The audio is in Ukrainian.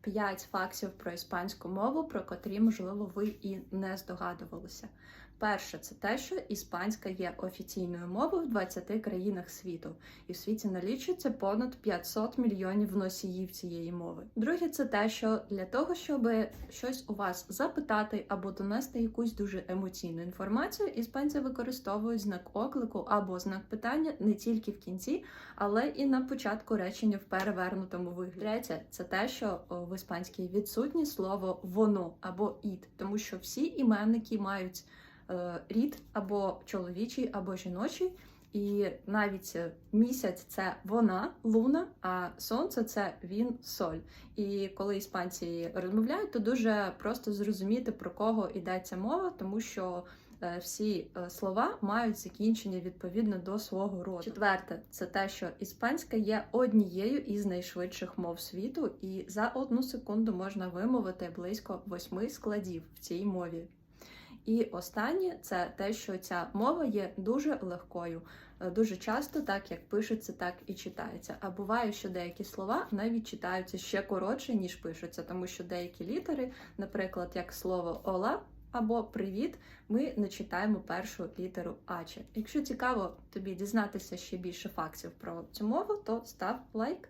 5 фактів про іспанську мову, про котрі, можливо, ви і не здогадувалися. Перше, це те, що іспанська є офіційною мовою в 20 країнах світу, і в світі налічується понад 500 мільйонів носіїв цієї мови. Друге, це те, що для того, щоб щось у вас запитати або донести якусь дуже емоційну інформацію, іспанці використовують знак оклику або знак питання не тільки в кінці, але і на початку речення в перевернутому вигляді. Третє, це те, що в іспанській відсутнє слово воно або ід, тому що всі іменники мають рід або чоловічий, або жіночий. І навіть е, місяць це вона, луна, а сонце це він, соль. І коли іспанці розмовляють, то дуже просто зрозуміти про кого йдеться мова, тому що е, всі е, слова мають закінчення відповідно до свого роду. Четверте, це те, що іспанська є однією із найшвидших мов світу, і за одну секунду можна вимовити близько восьми складів в цій мові. І останнє це те, що ця мова є дуже легкою. Е, Дуже часто, так як пишеться, так і читається. А буває, що деякі слова навіть читаються ще коротше, ніж пишуться, тому що деякі літери, наприклад, як слово ола або привіт, ми не читаємо першу літеру Аче. Якщо цікаво тобі дізнатися ще більше фактів про цю мову, то став лайк.